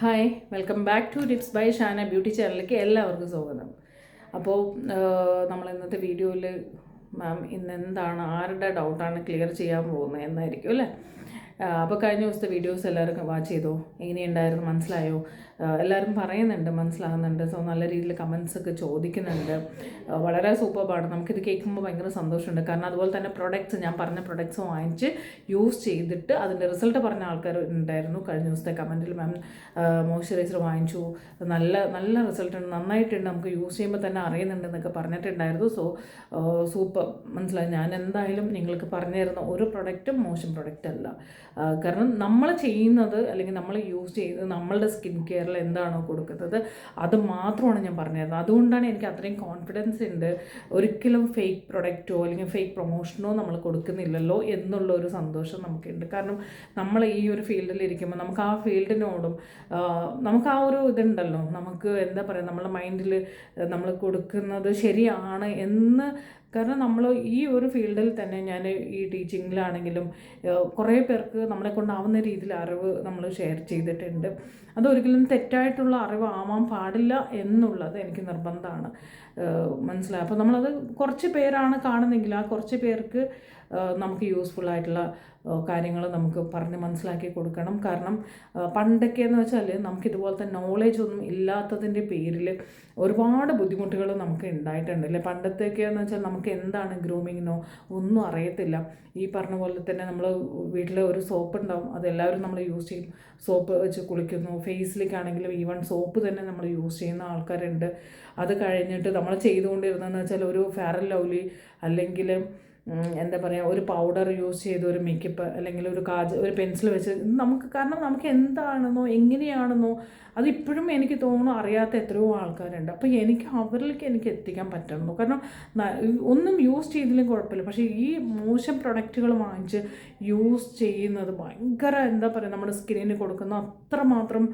Hi welcome back to tips by Shana beauty ചാനലിലേക്ക് എല്ലാവർക്കും സ്വാഗതം. അപ്പോൾ നമ്മൾ ഇന്നത്തെ വീഡിയോയിൽ മാം ഇന്ന് എന്താണ് ആരുടെ ഡൗട്ടാണ് ക്ലിയർ ചെയ്യാൻ പോകുന്നത് എന്നായിരിക്കും അല്ലേ? അപ്പോൾ കഴിഞ്ഞ ദിവസത്തെ വീഡിയോസ് എല്ലാവർക്കും വാച്ച് ചെയ്തോ? എങ്ങനെയുണ്ടായിരുന്നു? മനസ്സിലായോ? എല്ലാവരും പറയുന്നുണ്ട് മനസ്സിലാകുന്നുണ്ട്. സോ നല്ല രീതിയിൽ കമൻസ് ഒക്കെ ചോദിക്കുന്നുണ്ട്. വളരെ വളരെ സൂപ്പർബാണ് നമുക്കിത് കേൾക്കുമ്പോൾ ഭയങ്കര സന്തോഷമുണ്ട്. കാരണം അതുപോലെ തന്നെ പ്രൊഡക്ട്സ് ഞാൻ പറഞ്ഞ പ്രൊഡക്ട്സ് വാങ്ങിച്ച് യൂസ് ചെയ്തിട്ട് അതിന്റെ റിസൾട്ട് പറഞ്ഞ ആൾക്കാർ ഉണ്ടായിരുന്നു കഴിഞ്ഞ ദിവസത്തെ കമന്റിൽ മാം മോയ്സ്ചറൈസർ വാങ്ങിച്ചു. നല്ല നല്ല റിസൾട്ട് ഉണ്ട്. നന്നായിട്ടുണ്ട്. നമുക്ക് യൂസ് ചെയ്യുമ്പോൾ തന്നെ അറിയുന്നുണ്ടെന്നൊക്കെ പറഞ്ഞിട്ടുണ്ടായിരുന്നു. സോ സൂപ്പർ മനസ്സിലായി? ഞാൻ എന്തായാലും നിങ്ങൾക്ക് പറഞ്ഞു തരുന്ന ഒരു പ്രൊഡക്റ്റും മോശം പ്രൊഡക്റ്റ് അല്ല. കാരണം നമ്മൾ ചെയ്യുന്നത് അല്ലെങ്കിൽ നമ്മൾ യൂസ് ചെയ്ത് നമ്മളുടെ സ്കിൻ കെയറിൽ എന്താണോ കൊടുക്കുന്നത് അത് മാത്രമാണ് ഞാൻ പറഞ്ഞത് അതുകൊണ്ടാണ് എനിക്ക് അത്രയും കോൺഫിഡൻസ് ഉണ്ട്. ഒരിക്കലും ഫേക്ക് പ്രൊഡക്റ്റോ അല്ലെങ്കിൽ ഫേക്ക് പ്രൊമോഷനോ നമ്മൾ കൊടുക്കുന്നില്ലല്ലോ എന്നുള്ള ഒരു സന്തോഷം നമുക്കുണ്ട്. കാരണം നമ്മൾ ഈ ഒരു ഫീൽഡിൽ ഇരിക്കുമ്പോൾ നമുക്ക് ആ ഫീൽഡിനോടും നമുക്ക് ആ ഒരു ഇതുണ്ടല്ലോ. നമുക്ക് എന്താ പറയുക നമ്മുടെ മൈൻഡിൽ നമ്മൾ കൊടുക്കുന്നത് ശരിയാണ് എന്ന് കാരണം നമ്മൾ ഈ ഒരു ഫീൽഡിൽ തന്നെ ഞാൻ ഈ ടീച്ചിങ്ങിലാണെങ്കിലും കുറേ പേർക്ക് നമ്മളെ കൊണ്ടാവുന്ന രീതിയിൽ അറിവ് നമ്മൾ ഷെയർ ചെയ്തിട്ടുണ്ട്. അതൊരിക്കലും തെറ്റായിട്ടുള്ള അറിവ് ആവാൻ പാടില്ല എന്നുള്ളത് എനിക്ക് നിർബന്ധമാണ്. മനസ്സിലായി? അപ്പോൾ നമ്മളത് കുറച്ച് പേരാണ് കാണുന്നെങ്കിൽ ആ കുറച്ച് പേർക്ക് നമുക്ക് യൂസ്ഫുൾ ആയിട്ടുള്ള കാര്യങ്ങൾ നമുക്ക് പറഞ്ഞ് മനസ്സിലാക്കി കൊടുക്കണം. കാരണം പണ്ടൊക്കെ എന്ന് വെച്ചാൽ നമുക്ക് ഇതുപോലത്തെ നോളേജ് ഒന്നും ഇല്ലാത്തതിന്റെ പേരിൽ ഒരുപാട് ബുദ്ധിമുട്ടുകൾ നമുക്ക് ഉണ്ടായിട്ടുണ്ട് അല്ലേ? പണ്ടത്തെയൊക്കെ എന്ന് വെച്ചാൽ നമുക്ക് എന്താണ് ഗ്രൂമിങ്ങിനോ ഒന്നും അറിയത്തില്ല. ഈ പറഞ്ഞ പോലെ തന്നെ നമ്മൾ വീട്ടിൽ ഒരു സോപ്പ് ഉണ്ടാവും അതെല്ലാവരും നമ്മൾ യൂസ് ചെയ്യും. സോപ്പ് വെച്ച് കുളിക്കുന്നു. ഫേസിലേക്കാണെങ്കിലും ഈവൺ സോപ്പ് തന്നെ നമ്മൾ യൂസ് ചെയ്യുന്ന ആൾക്കാരുണ്ട്. അത് കഴിഞ്ഞിട്ട് നമ്മൾ ചെയ്തുകൊണ്ടിരുന്നതെന്ന് വെച്ചാൽ ഒരു ഫെയർ ലൗലി അല്ലെങ്കിൽ എന്താ പറയുക ഒരു പൗഡർ യൂസ് ചെയ്ത് ഒരു മേക്കപ്പ് അല്ലെങ്കിൽ ഒരു കാജ് ഒരു പെൻസിൽ വെച്ച് നമുക്ക് കാരണം നമുക്ക് എന്താണെന്നോ എങ്ങനെയാണെന്നോ അതിപ്പോഴും എനിക്ക് തോന്നുന്നു അറിയാത്ത എത്രയോ ആൾക്കാരുണ്ട്. അപ്പോൾ എനിക്ക് അവരിലേക്ക് എനിക്ക് എത്തിക്കാൻ പറ്റുന്നു. കാരണം ഒന്നും യൂസ് ചെയ്തില്ലെങ്കിൽ കുഴപ്പമില്ല. പക്ഷേ ഈ മോശം പ്രൊഡക്റ്റുകൾ വാങ്ങിച്ച് യൂസ് ചെയ്യുന്നത് ഭയങ്കര എന്താ പറയുക നമ്മുടെ സ്കിന്നിന് കൊടുക്കുന്ന അത്രമാത്രം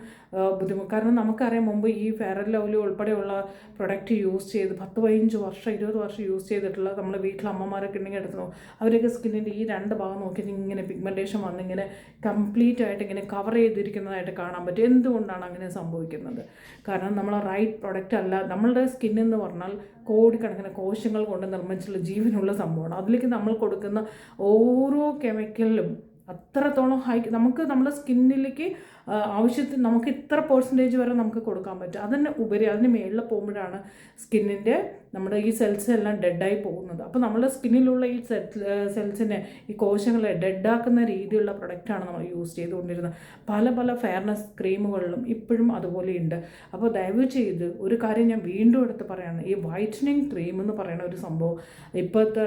ബുദ്ധിമുട്ട്. കാരണം നമുക്കറിയാം മുമ്പ് ഈ ഫെയർ ലവ്ലി ഉൾപ്പെടെയുള്ള പ്രൊഡക്റ്റ് യൂസ് ചെയ്ത് പത്ത് പതിനഞ്ച് വർഷം ഇരുപത് വർഷം യൂസ് ചെയ്തിട്ടുള്ള നമ്മുടെ വീട്ടിലെ അമ്മമാരൊക്കെ ഉണ്ടെങ്കിൽ നോക്കും അവരൊക്കെ സ്കിന്നിന്റെ ഈ രണ്ട് ഭാഗം നോക്കിയിട്ട് ഇങ്ങനെ പിഗ്മെന്റേഷൻ വന്നിങ്ങനെ കംപ്ലീറ്റ് ആയിട്ട് ഇങ്ങനെ കവർ ചെയ്തിരിക്കുന്നതായിട്ട് കാണാൻ പറ്റും. എന്തുകൊണ്ടാണ് അങ്ങനെ സംഭവിക്കുന്നത്? കാരണം നമ്മൾ റൈറ്റ് പ്രൊഡക്റ്റ് അല്ല നമ്മളുടെ സ്കിൻ എന്ന് പറഞ്ഞാൽ കോടിക്കണക്കിന് കോശങ്ങൾ കൊണ്ട് നിർമ്മിച്ചുള്ള ജീവനുള്ള സംഭവമാണ്. അതിലേക്ക് നമ്മൾ കൊടുക്കുന്ന ഓരോ കെമിക്കലും അത്രത്തോളം ഹൈ നമുക്ക് നമ്മുടെ സ്കിന്നിലേക്ക് ആവശ്യത്തിന് നമുക്ക് ഇത്ര പേഴ്സന്റേജ് വരെ നമുക്ക് കൊടുക്കാൻ പറ്റും. അതിന് ഉപരി അതിന് മേളിൽ പോകുമ്പോഴാണ് സ്കിന്നിന്റെ നമ്മുടെ ഈ സെൽസ് എല്ലാം ഡെഡായി പോകുന്നത്. അപ്പോൾ നമ്മുടെ സ്കിന്നിലുള്ള ഈ സെൽസിനെ ഈ കോശങ്ങളെ ഡെഡാക്കുന്ന രീതിയിലുള്ള പ്രൊഡക്റ്റാണ് നമ്മൾ യൂസ് ചെയ്തുകൊണ്ടിരുന്നത്. പല പല ഫെയർനെസ് ക്രീമുകളിലും ഇപ്പോഴും അതുപോലെയുണ്ട് അപ്പോൾ ദയവ് ചെയ്ത് ഒരു കാര്യം ഞാൻ വീണ്ടും എടുത്ത് പറയാണ്. ഈ വൈറ്റനിങ് ക്രീം എന്ന് പറയുന്ന ഒരു സംഭവം ഇപ്പോഴത്തെ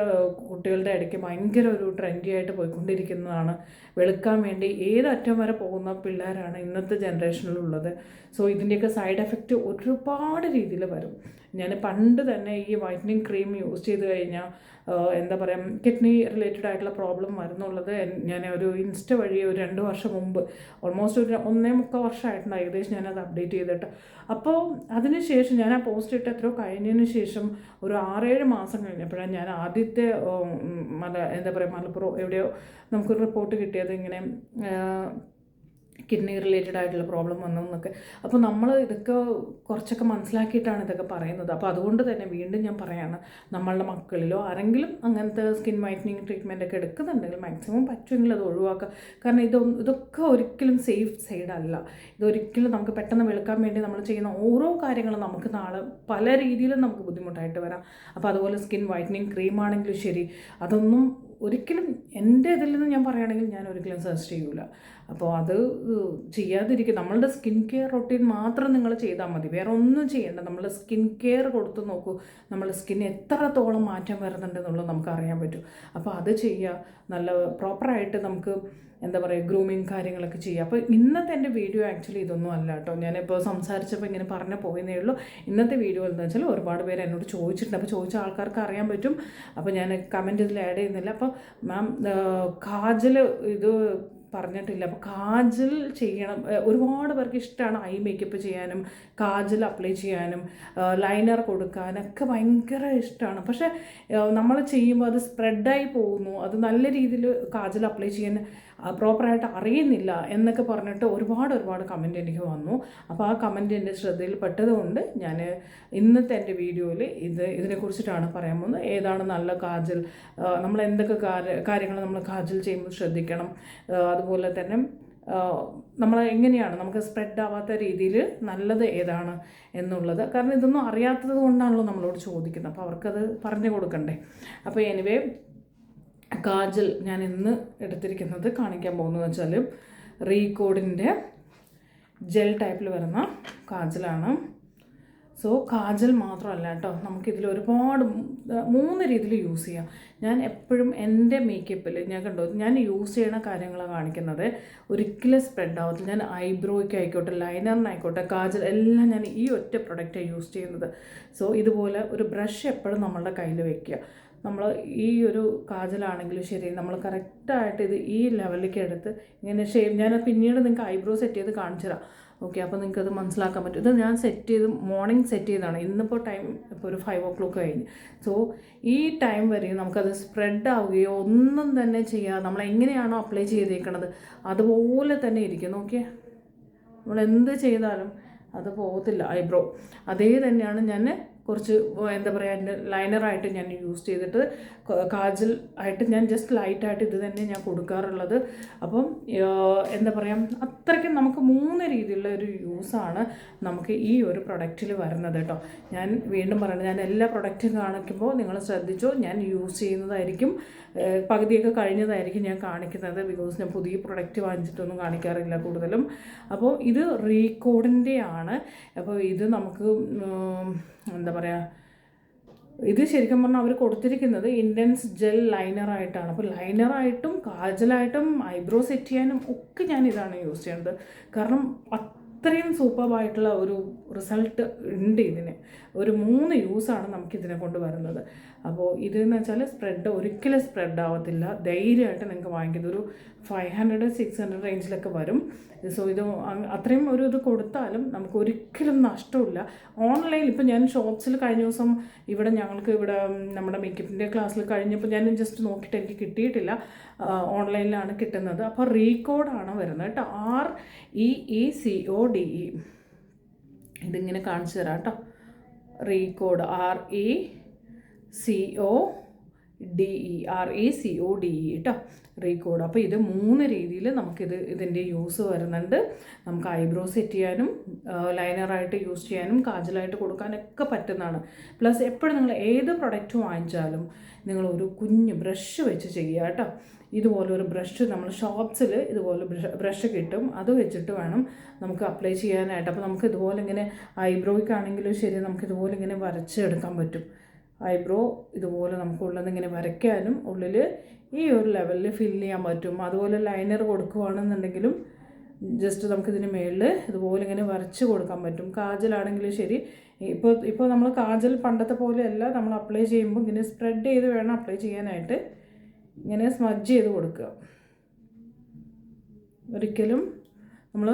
കുട്ടികളുടെ ഇടയ്ക്ക് ഭയങ്കര ഒരു ട്രെൻഡി ആയിട്ട് പോയിക്കൊണ്ടിരിക്കുന്നതാണ്. വെളുക്കാൻ വേണ്ടി ഏതറ്റം വരെ പോകുന്ന പിള്ളേരാണ് ഇന്നത്തെ ജനറേഷനിലുള്ളത് സോ ഇതിന്റെയൊക്കെ സൈഡ് എഫക്റ്റ് ഒരുപാട് രീതിയിൽ വരും. ഞാൻ പണ്ട് തന്നെ ഈ വൈറ്റനിങ് ക്രീം യൂസ് ചെയ്ത് കഴിഞ്ഞാൽ എന്താ പറയുക കിഡ്നി റിലേറ്റഡ് ആയിട്ടുള്ള പ്രോബ്ലം വരുന്നുള്ളത് ഞാൻ ഒരു ഇൻസ്റ്റ വഴി ഒരു രണ്ട് വർഷം മുമ്പ് ഓൾമോസ്റ്റ് ഒരു ഒന്നേ മുക്കാൽ വർഷമായിട്ടുണ്ട് ഏകദേശം ഞാനത് അപ്ഡേറ്റ് ചെയ്തിട്ട്. അപ്പോൾ അതിനുശേഷം ഞാൻ ആ പോസ്റ്റ് ഇട്ട് എത്രയോ കഴിഞ്ഞതിന് ശേഷം ഒരു ആറേഴ് മാസം കഴിഞ്ഞപ്പോഴാണ് ഞാൻ ആദ്യത്തെ മല എന്താ പറയുക മലപ്പുറം എവിടെയോ നമുക്കൊരു റിപ്പോർട്ട് കിട്ടിയത് ഇങ്ങനെ കിഡ്നി റിലേറ്റഡ് ആയിട്ടുള്ള പ്രോബ്ലം വന്നു എന്നൊക്കെ. അപ്പോൾ നമ്മൾ ഇതൊക്കെ കുറച്ചൊക്കെ മനസ്സിലാക്കിയിട്ടാണ് ഇതൊക്കെ പറയുന്നത്. അപ്പോൾ അതുകൊണ്ട് തന്നെ വീണ്ടും ഞാൻ പറയാണ് നമ്മളുടെ മക്കളിലോ ആരെങ്കിലും അങ്ങനത്തെ സ്കിൻ വൈറ്റനിങ് ട്രീറ്റ്മെന്റ് ഒക്കെ എടുക്കുന്നുണ്ടെങ്കിൽ മാക്സിമം പറ്റുമെങ്കിൽ അത് ഒഴിവാക്കുക. കാരണം ഇതൊന്നും ഇതൊക്കെ ഒരിക്കലും സേഫ് സൈഡ് അല്ല. ഇതൊരിക്കലും നമുക്ക് പെട്ടെന്ന് വെളുക്കാൻ വേണ്ടി നമ്മൾ ചെയ്യുന്ന ഓരോ കാര്യങ്ങളും നമുക്ക് നാളെ പല രീതിയിലും നമുക്ക് ബുദ്ധിമുട്ടായിട്ട് വരാം. അപ്പോൾ അതുപോലെ സ്കിൻ വൈറ്റനിങ് ക്രീം ആണെങ്കിലും ശരി. അതൊന്നും ഒരിക്കലും എന്റെ ഇതിൽ നിന്ന് ഞാൻ പറയുകയാണെങ്കിൽ ഞാൻ ഒരിക്കലും സജസ്റ്റ് ചെയ്യൂല. അപ്പോൾ അത് ചെയ്യാതിരിക്കുക നമ്മളുടെ സ്കിൻ കെയർ റൊട്ടീൻ മാത്രം നിങ്ങൾ ചെയ്താൽ മതി. വേറെ ഒന്നും ചെയ്യേണ്ട. നമ്മൾ സ്കിൻ കെയർ കൊടുത്ത് നോക്കൂ. നമ്മുടെ സ്കിൻ എത്രത്തോളം മാറ്റം വരുന്നുണ്ടെന്നുള്ളത് നമുക്ക് അറിയാൻ പറ്റും. അപ്പോൾ അത് ചെയ്യുക. നല്ല പ്രോപ്പറായിട്ട് നമുക്ക് എന്താ പറയുക ഗ്രൂമിങ് കാര്യങ്ങളൊക്കെ ചെയ്യുക. അപ്പോൾ ഇന്നത്തെ എന്റെ വീഡിയോ ആക്ച്വലി ഇതൊന്നും അല്ല കേട്ടോ. ഞാനിപ്പോൾ സംസാരിച്ചപ്പോൾ ഇങ്ങനെ പറഞ്ഞു പോകുന്നേ ഉള്ളൂ. ഇന്നത്തെ വീഡിയോ എന്താ വെച്ചാൽ ഒരുപാട് പേര് എന്നോട് ചോദിച്ചിട്ടുണ്ട്. അപ്പോൾ ചോദിച്ച ആൾക്കാർക്ക് അറിയാൻ പറ്റും. അപ്പോൾ ഞാൻ കമന്റ് ഇതിൽ ആഡ് ചെയ്യുന്നില്ല. അപ്പോൾ മാം കാജൽ ഇത് പറഞ്ഞിട്ടില്ല. അപ്പോൾ കാജൽ ചെയ്യണം. ഒരുപാട് പേർക്ക് ഇഷ്ടമാണ് ഐ മേക്കപ്പ് ചെയ്യാനും കാജൽ അപ്ലൈ ചെയ്യാനും ലൈനർ കൊടുക്കാനൊക്കെ ഭയങ്കര ഇഷ്ടമാണ് പക്ഷേ നമ്മൾ ചെയ്യുമ്പോൾ അത് സ്പ്രെഡായി പോകുന്നു. അത് നല്ല രീതിയിൽ കാജൽ അപ്ലൈ ചെയ്യാൻ പ്രോപ്പറായിട്ട് അറിയുന്നില്ല എന്നൊക്കെ പറഞ്ഞിട്ട് ഒരുപാട് ഒരുപാട് കമന്റ് എനിക്ക് വന്നു. അപ്പോൾ ആ കമന്റ് എന്റെ ശ്രദ്ധയിൽ പെട്ടതുകൊണ്ട് ഞാൻ ഇന്നത്തെ എന്റെ വീഡിയോയിൽ ഇത് ഇതിനെക്കുറിച്ചിട്ടാണ് പറയാൻ പോകുന്നത്. ഏതാണ് നല്ല കാജൽ നമ്മൾ എന്തൊക്കെ കാര്യങ്ങൾ നമ്മൾ കാജൽ ചെയ്യുമ്പോൾ ശ്രദ്ധിക്കണം. അതുപോലെ തന്നെ നമ്മൾ എങ്ങനെയാണ് നമുക്ക് സ്പ്രെഡ് ആവാത്ത രീതിയിൽ നല്ലത് ഏതാണ് എന്നുള്ളത്. കാരണം ഇതൊന്നും അറിയാത്തത് കൊണ്ടാണല്ലോ നമ്മളോട് ചോദിക്കുന്നത്. അപ്പോൾ അവർക്കത് പറഞ്ഞു കൊടുക്കണ്ടേ. അപ്പോൾ എനിവേ കാജൽ ഞാൻ ഇന്ന് എടുത്തിരിക്കുന്നത് കാണിക്കാൻ പോകുന്നത് വെച്ചാൽ റീകോഡിന്റെ ജെൽ ടൈപ്പിൽ വരുന്ന കാജലാണ്. സോ കാജൽ മാത്രമല്ല കേട്ടോ നമുക്കിതിൽ ഒരുപാട് മൂന്ന് രീതിയിൽ യൂസ് ചെയ്യാം. ഞാൻ എപ്പോഴും എന്റെ മേക്കപ്പിൽ ഞാൻ കണ്ടോ ഞാൻ യൂസ് ചെയ്യണ കാര്യങ്ങളാണ് കാണിക്കുന്നത്. ഒരിക്കലും സ്പ്രെഡ് ആവത്തില്ല. ഞാൻ ഐബ്രോയ്ക്ക് ആയിക്കോട്ടെ ലൈനറിനായിക്കോട്ടെ കാജൽ എല്ലാം ഞാൻ ഈ ഒറ്റ പ്രൊഡക്റ്റാണ് യൂസ് ചെയ്യുന്നത്. സോ ഇതുപോലെ ഒരു ബ്രഷ് എപ്പോഴും നമ്മളുടെ കയ്യിൽ വെക്കുക. നമ്മൾ ഈ ഒരു കാജലാണെങ്കിലും ശരി നമ്മൾ കറക്റ്റായിട്ട് ഇത് ഈ ലെവലിലേക്ക് എടുത്ത് ഇങ്ങനെ ഷേപ്പ് ഞാൻ പിന്നീട് നിങ്ങൾക്ക് ഐബ്രോ സെറ്റ് ചെയ്ത് കാണിച്ചു തരാം ഓക്കെ അപ്പോൾ നിങ്ങൾക്ക് അത് മനസ്സിലാക്കാൻ പറ്റും. ഇത് ഞാൻ സെറ്റ് ചെയ്ത് മോർണിംഗ് സെറ്റ് ചെയ്താണ് ഇന്നിപ്പോൾ ടൈം ഇപ്പോൾ ഒരു ഫൈവ് ഓ ക്ലോക്ക് കഴിഞ്ഞ്. സോ ഈ ടൈം വരെ നമുക്കത് സ്പ്രെഡ് ആവുകയോ ഒന്നും തന്നെ ചെയ്യാതെ നമ്മൾ എങ്ങനെയാണോ അപ്ലൈ ചെയ്തേക്കണത് അതുപോലെ തന്നെ ഇരിക്കും. നോക്കിയേ നമ്മൾ എന്ത് ചെയ്താലും അത് പോകത്തില്ല ഐബ്രോ അതേ തന്നെയാണ് ഞാൻ കുറച്ച് എന്താ പറയുക ലൈനറായിട്ട് ഞാൻ യൂസ് ചെയ്തിട്ട് കാജൽ ആയിട്ട് ഞാൻ ജസ്റ്റ് ലൈറ്റായിട്ട് ഇത് തന്നെ ഞാൻ കൊടുക്കാറുള്ളത്. അപ്പം എന്താ പറയുക അത്രയ്ക്കും നമുക്ക് മൂന്ന് രീതിയിലുള്ള ഒരു യൂസാണ് നമുക്ക് ഈ ഒരു പ്രൊഡക്റ്റിൽ വരുന്നത് കേട്ടോ ഞാൻ വീണ്ടും പറയുന്നത് ഞാൻ എല്ലാ പ്രൊഡക്റ്റും കാണിക്കുമ്പോൾ നിങ്ങൾ ശ്രദ്ധിച്ചോ ഞാൻ യൂസ് ചെയ്യുന്നതായിരിക്കും പകുതിയൊക്കെ കഴിഞ്ഞതായിരിക്കും ഞാൻ കാണിക്കുന്നത് ബിക്കോസ് ഞാൻ പുതിയ പ്രൊഡക്റ്റ് വാങ്ങിച്ചിട്ടൊന്നും കാണിക്കാറില്ല കൂടുതലും. അപ്പോൾ ഇത് റീകോഡിന്റെ ആണ് അപ്പോൾ ഇത് നമുക്ക് എന്താ പറയുക ഇത് ശരിക്കും പറഞ്ഞാൽ അവർ കൊടുത്തിരിക്കുന്നത് ഇൻഡൻസ് ജെൽ ലൈനറായിട്ടാണ് അപ്പോൾ ലൈനറായിട്ടും കാജലായിട്ടും ഐബ്രോ സെറ്റ് ചെയ്യാനും ഒക്കെ ഞാൻ ഇതാണ് യൂസ് ചെയ്യുന്നത്. കാരണം അത്രയും സൂപ്പർബായിട്ടുള്ള ഒരു റിസൾട്ട് ഉണ്ട് ഇതിന്. ഒരു മൂന്ന് യൂസാണ് നമുക്കിതിനെ കൊണ്ട് വരുന്നത്. അപ്പോൾ ഇതെന്ന് വെച്ചാൽ സ്പ്രെഡ് ഒരിക്കലും സ്പ്രെഡ് ആവത്തില്ല. ധൈര്യമായിട്ട് നിങ്ങൾക്ക് വാങ്ങിക്കുന്നത് ഒരു ഫൈവ് ഹൺഡ്രഡ് സിക്സ് ഹൺഡ്രഡ് റേഞ്ചിലൊക്കെ വരും. സോ ഇത് അത്രയും ഒരു ഇത് കൊടുത്താലും നമുക്ക് ഒരിക്കലും നഷ്ടമില്ല. ഓൺലൈനിൽ ഇപ്പോൾ ഞാൻ ഷോപ്സിൽ കഴിഞ്ഞ ദിവസം ഇവിടെ ഞങ്ങൾക്ക് ഇവിടെ നമ്മുടെ മേക്കപ്പിന്റെ ക്ലാസ്സിൽ കഴിഞ്ഞപ്പോൾ ഞാൻ ജസ്റ്റ് നോക്കിയിട്ട് എനിക്ക് കിട്ടിയിട്ടില്ല. ഓൺലൈനിലാണ് കിട്ടുന്നത്. അപ്പോൾ റീകോഡാണ് വരുന്നത് കേട്ടോ. R E E C O D E ഇതിങ്ങനെ കാണിച്ചു തരാം കേട്ടോ. Recode R E C O D E R E C O D E കേട്ടോ റീകോഡ്. അപ്പോൾ ഇത് മൂന്ന് രീതിയിൽ നമുക്കിത് ഇതിന്റെ യൂസ് വരുന്നുണ്ട്. നമുക്ക് ഐബ്രോ സെറ്റ് ചെയ്യാനും ലൈനറായിട്ട് യൂസ് ചെയ്യാനും കാജലായിട്ട് കൊടുക്കാനൊക്കെ പറ്റുന്നതാണ്. പ്ലസ് എപ്പോഴും നിങ്ങൾ ഏത് പ്രൊഡക്റ്റ് വാങ്ങിച്ചാലും നിങ്ങൾ ഒരു കുഞ്ഞ് ബ്രഷ് വെച്ച് ചെയ്യുക കേട്ടോ. ഇതുപോലെ ഒരു ബ്രഷ് നമ്മൾ ഷോപ്സിൽ ഇതുപോലെ ബ്രഷ് കിട്ടും. അത് വെച്ചിട്ട് വേണം നമുക്ക് അപ്ലൈ ചെയ്യാനായിട്ട്. അപ്പോൾ നമുക്ക് ഇതുപോലെ ഇങ്ങനെ ഐബ്രോയ്ക്കാണെങ്കിലും ശരി നമുക്ക് ഇതുപോലെ ഇങ്ങനെ വരച്ചെടുക്കാൻ പറ്റും. ഐബ്രോ ഇതുപോലെ നമുക്ക് ഉള്ളത് ഇങ്ങനെ വരയ്ക്കാനും ഉള്ളിൽ ഈ ഒരു ലെവലിൽ ഫിൽ ചെയ്യാൻ പറ്റും. അതുപോലെ ലൈനർ കൊടുക്കുകയാണെന്നുണ്ടെങ്കിലും ജസ്റ്റ് നമുക്കിതിന് മുകളിൽ ഇതുപോലെ ഇങ്ങനെ വരച്ച് കൊടുക്കാൻ പറ്റും. കാജലാണെങ്കിലും ശരി. ഇപ്പോൾ ഇപ്പോൾ നമ്മൾ കാജൽ പണ്ടത്തെ പോലെയല്ല. നമ്മൾ അപ്ലൈ ചെയ്യുമ്പോൾ ഇങ്ങനെ സ്പ്രെഡ് ചെയ്ത് വേണം അപ്ലൈ ചെയ്യാനായിട്ട്. ഇങ്ങനെ സ്മജ് ചെയ്ത് കൊടുക്കുക. ഒരിക്കലും നമ്മൾ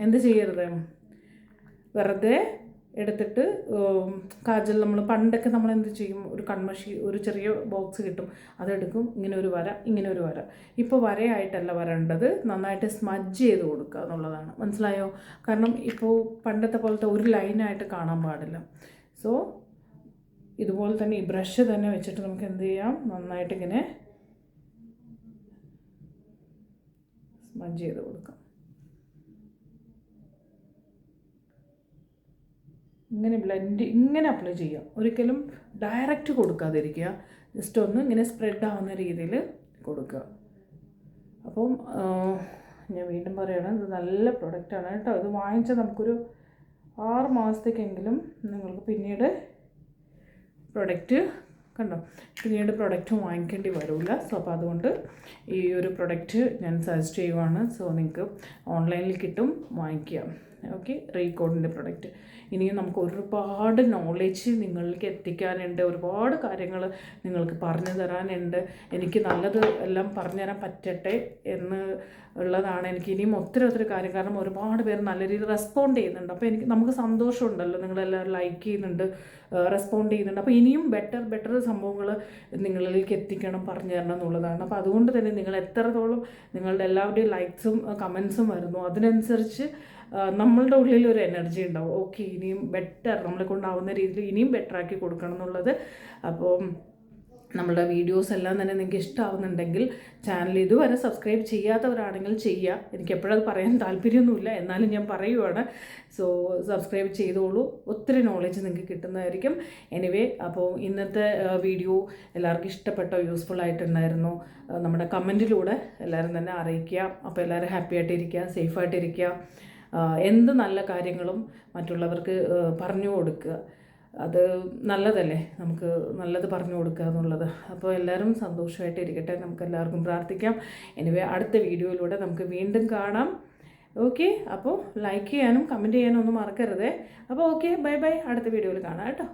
എന്ത് ചെയ്യരുത്? വെറുതെ എടുത്തിട്ട് കാജൽ നമ്മൾ പണ്ടൊക്കെ നമ്മൾ എന്ത് ചെയ്യും? ഒരു കൺമഷി ഒരു ചെറിയ ബോക്സ് കിട്ടും. അതെടുക്കും. ഇങ്ങനെ ഒരു വര ഇങ്ങനെ ഒരു വര. ഇപ്പോൾ വരയായിട്ടല്ല വരേണ്ടത്. നന്നായിട്ട് സ്മജ് ചെയ്ത് കൊടുക്കുക എന്നുള്ളതാണ്. മനസ്സിലായോ? കാരണം ഇപ്പോൾ പണ്ടത്തെ പോലത്തെ ഒരു ലൈനായിട്ട് കാണാൻ പാടില്ല. സോ ഇതുപോലെ തന്നെ ഈ ബ്രഷ് തന്നെ വെച്ചിട്ട് നമുക്ക് എന്ത് ചെയ്യാം? നന്നായിട്ടിങ്ങനെ സ്മജ് ചെയ്ത് കൊടുക്കാം. ഇങ്ങനെ ബ്ലെൻഡ് ഇങ്ങനെ അപ്ലൈ ചെയ്യുക. ഒരിക്കലും ഡയറക്റ്റ് കൊടുക്കാതിരിക്കുക. ജസ്റ്റ് ഒന്ന് ഇങ്ങനെ സ്പ്രെഡ് ആവുന്ന രീതിയിൽ കൊടുക്കുക. അപ്പം ഞാൻ വീണ്ടും പറയുകയാണ് ഇത് നല്ല പ്രൊഡക്റ്റാണ് കേട്ടോ. ഇത് വാങ്ങിച്ചാൽ നമുക്കൊരു ആറ് മാസത്തേക്കെങ്കിലും നിങ്ങൾക്ക് പിന്നീട് പ്രൊഡക്റ്റ് കണ്ടോ? പിന്നീട് പ്രൊഡക്റ്റ് വാങ്ങിക്കേണ്ടി വരില്ല സോ അപ്പോൾ അതുകൊണ്ട് ഈ ഒരു പ്രൊഡക്റ്റ് ഞാൻ സജസ്റ്റ് ചെയ്യുവാണ്. സോ നിങ്ങൾക്ക് ഓൺലൈനിൽ കിട്ടും. വാങ്ങിക്കുക. ഓക്കെ റീകോഡിന്റെ പ്രൊഡക്റ്റ് ഇനിയും നമുക്ക് ഒരുപാട് നോളേജ് നിങ്ങളിലേക്ക് എത്തിക്കാനുണ്ട്. ഒരുപാട് കാര്യങ്ങൾ നിങ്ങൾക്ക് പറഞ്ഞു തരാനുണ്ട്. എനിക്ക് നല്ലത് എല്ലാം പറഞ്ഞു തരാൻ പറ്റട്ടെ എന്ന് ഉള്ളതാണ്. എനിക്ക് ഇനിയും ഒത്തിരി ഒത്തിരി കാര്യം. കാരണം ഒരുപാട് പേര് നല്ല രീതിയിൽ റെസ്പോണ്ട് ചെയ്യുന്നുണ്ട്. അപ്പോൾ എനിക്ക് നമുക്ക് സന്തോഷമുണ്ടല്ലോ. നിങ്ങളെല്ലാവരും ലൈക്ക് ചെയ്യുന്നുണ്ട്. റെസ്പോണ്ട് ചെയ്യുന്നുണ്ട്. അപ്പോൾ ഇനിയും ബെറ്റർ ബെറ്റർ സംഭവങ്ങൾ നിങ്ങളിലേക്ക് എത്തിക്കണം പറഞ്ഞു തരണം എന്നുള്ളതാണ്. അപ്പോൾ അതുകൊണ്ട് തന്നെ നിങ്ങൾ എത്രത്തോളം നിങ്ങളുടെ എല്ലാവരുടെയും ലൈക്സും കമൻസും വരുന്നു അതിനനുസരിച്ച് നമ്മളുടെ ഉള്ളിൽ ഒരു എനർജി ഉണ്ടാവും. ഓക്കെ ഇനിയും ബെറ്റർ നമ്മളെ കൊണ്ടാവുന്ന രീതിയിൽ ഇനിയും ബെറ്ററാക്കി കൊടുക്കണം എന്നുള്ളത്. അപ്പോൾ നമ്മളുടെ വീഡിയോസ് എല്ലാം തന്നെ നിങ്ങൾക്ക് ഇഷ്ടമാവുന്നുണ്ടെങ്കിൽ ചാനൽ ഇതുവരെ സബ്സ്ക്രൈബ് ചെയ്യാത്തവരാണെങ്കിൽ ചെയ്യുക എനിക്ക് എപ്പോഴും അത് പറയാൻ താല്പര്യമൊന്നുമില്ല. എന്നാലും ഞാൻ പറയുവാണ്. സോ സബ്സ്ക്രൈബ് ചെയ്തോളൂ. ഒത്തിരി നോളജ് നിങ്ങൾക്ക് കിട്ടുന്നതായിരിക്കും. എനിവേ അപ്പോൾ ഇന്നത്തെ വീഡിയോ എല്ലാവർക്കും ഇഷ്ടപ്പെട്ടോ? യൂസ്ഫുൾ ആയിട്ടുണ്ടായിരുന്നു? നമ്മുടെ കമന്റിലൂടെ എല്ലാവരും തന്നെ അറിയിക്കുക. അപ്പോൾ എല്ലാവരും ഹാപ്പി ആയിട്ടിരിക്കുക സേഫായിട്ടിരിക്കുക എന്ത് നല്ല കാര്യങ്ങളും മറ്റുള്ളവർക്ക് പറഞ്ഞു കൊടുക്കുക. അത് നല്ലതല്ലേ? നമുക്ക് നല്ലത് പറഞ്ഞു കൊടുക്കുക എന്നുള്ളത്. അപ്പോൾ എല്ലാവരും സന്തോഷമായിട്ട് ഇരിക്കട്ടെ. നമുക്ക് എല്ലാവർക്കും പ്രാർത്ഥിക്കാം. എനിവേ അടുത്ത വീഡിയോയിലൂടെ നമുക്ക് വീണ്ടും കാണാം. ഓക്കെ അപ്പോൾ ലൈക്ക് ചെയ്യാനും കമന്റ് ചെയ്യാനും ഒന്നും മറക്കരുതേ. അപ്പോൾ ഓക്കെ ബൈ ബൈ അടുത്ത വീഡിയോയിൽ കാണാം കേട്ടോ.